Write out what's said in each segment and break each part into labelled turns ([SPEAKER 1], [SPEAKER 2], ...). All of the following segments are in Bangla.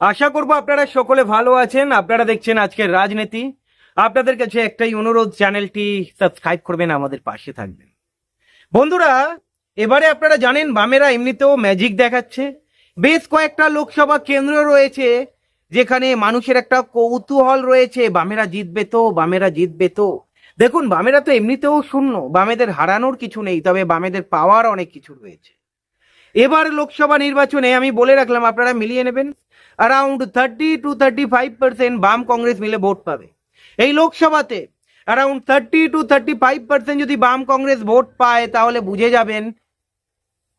[SPEAKER 1] আশা করব আপনারা সকলে ভালো আছেন। আপনারা দেখছেন আজকের রাজনীতি। আপনাদের কাছে একটাই অনুরোধ, চ্যানেলটি সাবস্ক্রাইব করবেন, আমাদের পাশে থাকবেন। বন্ধুরা, এবারে আপনারা জানেন, বামেরা এমনিতেও ম্যাজিক দেখাচ্ছে। বেশ কয়েকটা লোকসভা কেন্দ্র রয়েছে, যেখানে মানুষের একটা কৌতূহল রয়েছে, বামেরা জিতবে তো, বামেরা জিতবে তো। দেখুন, বামেরা তো এমনিতেও শূন্য, বামেদের হারানোর কিছু নেই, তবে বামেদের পাওয়ার অনেক কিছু রয়েছে। এবার লোকসভা নির্বাচনে আমি বলে রাখলাম, আপনারা মিলিয়ে নেবেন। Around thirty two thirty five percent বাম কংগ্রেস মিলে ভোট পাবে। এই লোকসভাতে around thirty two thirty five percent যদি বাম কংগ্রেস ভোট পায়, তাহলে বুঝে যাবেন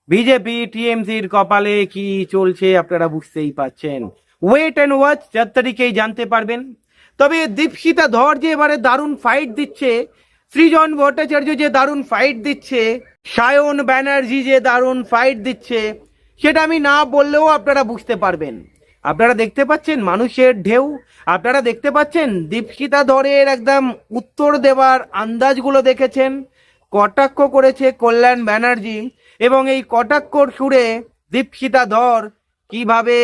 [SPEAKER 1] বিজেপি, টিএমসির কপালে কি চলছে, আপনারা বুঝতেই পাচ্ছেন। ওয়েট অ্যান্ড ওয়াচ চার তারিখেই জানতে পারবেন। তবে দীপশিতা ধর যে এবারে দারুণ ফাইট দিচ্ছে সৃজন ভট্টাচার্য যে দারুণ ফাইট দিচ্ছে, সায়ন ব্যানার্জি যে দারুণ ফাইট দিচ্ছে, সেটা আমি না বললেও আপনারা বুঝতে পারবেন। আপনারা দেখতে পাচ্ছেন মানুষের ঢেউ, আপনারা দেখতে পাচ্ছেন দীপশিতা ধরের একদম উত্তর দেওয়ার আন্দাজগুলো দেখেছেন, কটাক্ষ করেছে কল্যাণ ব্যানার্জি, এবং এই কটাক্ষর সুরে দীপশিতা ধর কীভাবে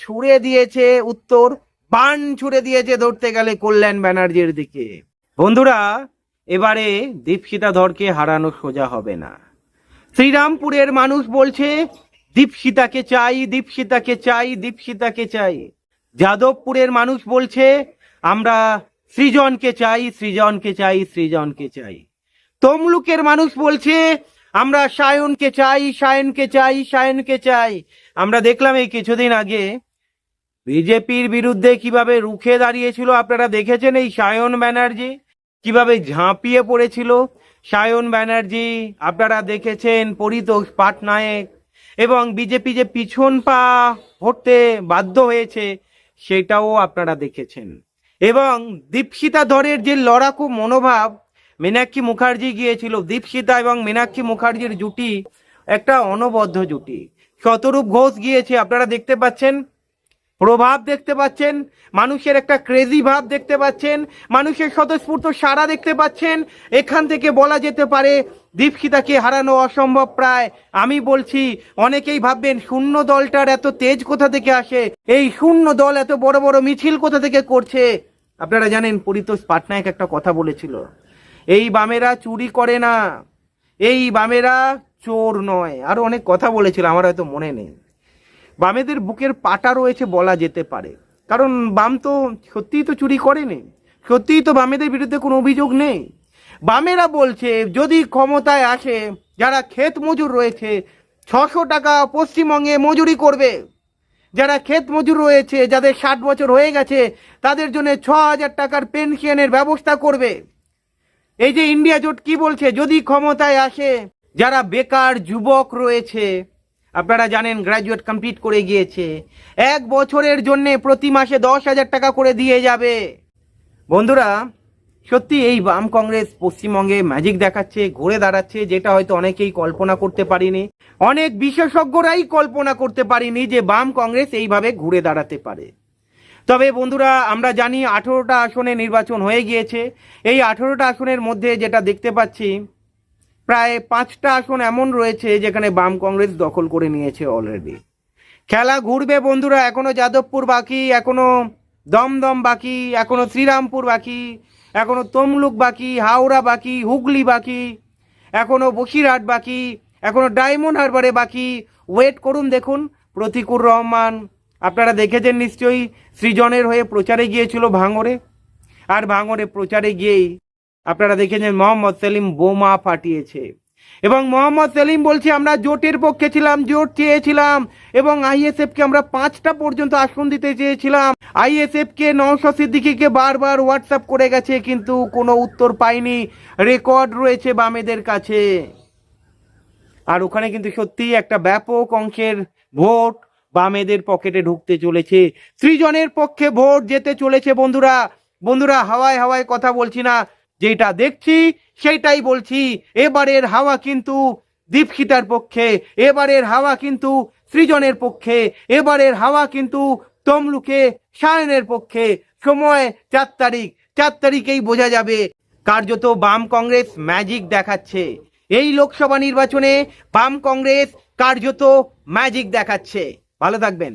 [SPEAKER 1] ছুড়ে দিয়েছে উত্তর, বান ছুড়ে দিয়েছে ধরতে গেলে কল্যাণ ব্যানার্জির দিকে। বন্ধুরা এবারে দীপশিতা ধরকে হারানো সোজা হবে না। শ্রীরামপুরের মানুষ বলছে, দীপশিতাকে চাই দীপশিতাকে চাই দীপশিতাকে চাই। যাদবপুরের মানুষ বলছে, আমরা সৃজনকে চাই সৃজনকে চাই সৃজনকে চাই। তমলুকের মানুষ বলছে, আমরা সায়নকে চাই সায়নকে চাই সায়নকে চাই। আমরা দেখলাম এই কিছুদিন আগে বিজেপির বিরুদ্ধে কীভাবে রুখে দাঁড়িয়েছিল, আপনারা দেখেছেন এই সায়ন ব্যানার্জি? কীভাবে ঝাঁপিয়ে পড়েছিল? সায়ন ব্যানার্জি, আপনারা দেখেছেন পরিতোষ পাটনায়ক এবং বিজেপি যে পিছন পা হটতে বাধ্য হয়েছে, সেটাও আপনারা দেখেছেন। এবং দীপশিতা ধরের যে লড়াকু মনোভাব, মীনাক্ষী মুখার্জি গিয়েছিল। দীপশিতা এবং মীনাক্ষী মুখার্জির জুটি একটা অনবদ্য জুটি। শতরূপ ঘোষ গিয়েছে, আপনারা দেখতে পাচ্ছেন। প্রভাব দেখতে পাচ্ছেন, মানুষের একটা ক্রেজি ভাব দেখতে পাচ্ছেন, মানুষের স্বতঃস্ফূর্ত সারা দেখতে পাচ্ছেন। এখান থেকে বলা যেতে পারে দীপশিতাকে হারানো অসম্ভব প্রায়। আমি বলছি, অনেকেই ভাববেন, শূন্য দলটার এত তেজ কোথা থেকে আসে? এই শূন্য দল এত বড় বড় মিছিল কোথা থেকে করছে? আপনারা জানেন, পরিতোষ পাটনায়ক একটা কথা বলেছিল, এই বামেরা চুরি করে না, এই বামেরা চোর নয়। আরও অনেক কথা বলেছিল, আমার হয়তো মনে নেই। বামেদের বুকের পাটা রয়েছে বলা যেতে পারে। কারণ বাম তো সত্যিই তো চুরি করেনি। সত্যিই তো বামেদের বিরুদ্ধে কোনো অভিযোগ নেই। বামেরা বলছে, যদি ক্ষমতায় আসে, যারা ক্ষেত মজুর রয়েছে, ছশো টাকা পশ্চিমবঙ্গে মজুরি করবে। যারা ক্ষেত মজুর রয়েছে, যাদের ষাট বছর হয়ে গেছে, তাদের জন্য ছ হাজার টাকার পেনশনের ব্যবস্থা করবে। এই যে ইন্ডিয়া জোট কি বলছে? যদি ক্ষমতায় আসে, যারা বেকার যুবক রয়েছে আপনারা জানেন গ্র্যাজুয়েট কমপ্লিট করে গিয়েছে। এক বছরের জন্য প্রতি মাসে দশ হাজার টাকা করে দিয়ে যাবে। বন্ধুরা, সত্যি এই বাম কংগ্রেস পশ্চিমবঙ্গে ম্যাজিক দেখাচ্ছে, ঘুরে দাঁড়াচ্ছে, যেটা হয়তো অনেকেই কল্পনা করতে পারিনি। অনেক বিশেষজ্ঞরাই কল্পনা করতে পারিনি যে বাম কংগ্রেস এইভাবে ঘুরে দাঁড়াতে পারে। তবে বন্ধুরা, আমরা জানি আঠেরোটা আসনে নির্বাচন হয়ে গিয়েছে। এই আঠেরোটা আসনের মধ্যে যেটা দেখতে পাচ্ছি প্রায় পাঁচটা আসন এমন রয়েছে যেখানে বাম কংগ্রেস দখল করে নিয়েছে অলরেডি খেলা ঘুরবে বন্ধুরা, এখনও যাদবপুর বাকি, এখনও দমদম বাকি, এখনও শ্রীরামপুর বাকি, এখনও তমলুক বাকি, হাওড়া বাকি, হুগলি বাকি, এখনও বসিরহাট বাকি, এখনও ডায়মন্ড হারবারে বাকি। ওয়েট করুন, দেখুন। প্রতিকুর রহমান, আপনারা দেখেছেন নিশ্চয়ই, সৃজনের হয়ে প্রচারে গিয়েছিল ভাঙরে আর ভাঙরে প্রচারে গিয়েই আপনারা দেখেছেন মোহাম্মদ সেলিম বোমা ফাটিয়েছে। এবং মোহাম্মদ সেলিম বলছে, আমরা জোটের পক্ষে ছিলাম, জোট চেয়েছিলাম, এবং আইএসএফ কে আমরা পাঁচটা পর্যন্ত আসন দিতে চেয়েছিলাম। আইএসএফ কে নওশা সিদ্দিকিকে বারবার হোয়াটসঅ্যাপ করে গেছে, কিন্তু কোনো উত্তর পাইনি। রেকর্ড রয়েছে বামেদের কাছে। আর ওখানে কিন্তু সত্যিই একটা ব্যাপক অংশের ভোট বামেদের পকেটে ঢুকতে চলেছে। সৃজনের পক্ষে ভোট যেতে চলেছে, বন্ধুরা। বন্ধুরা, হাওয়ায় হাওয়ায় কথা বলছি না। যেটা দেখছি সেইটাই বলছি। এবারের হাওয়া কিন্তু দীপশিতার পক্ষে, এবারের হাওয়া কিন্তু সৃজনের পক্ষে, এবারের হাওয়া কিন্তু তমলুকে সায়নের পক্ষে। সময় চার তারিখ, চার তারিখেই বোঝা যাবে কার্যত বাম কংগ্রেস ম্যাজিক দেখাচ্ছে। এই লোকসভা নির্বাচনে বাম কংগ্রেস কার্যত ম্যাজিক দেখাচ্ছে। ভালো থাকবেন।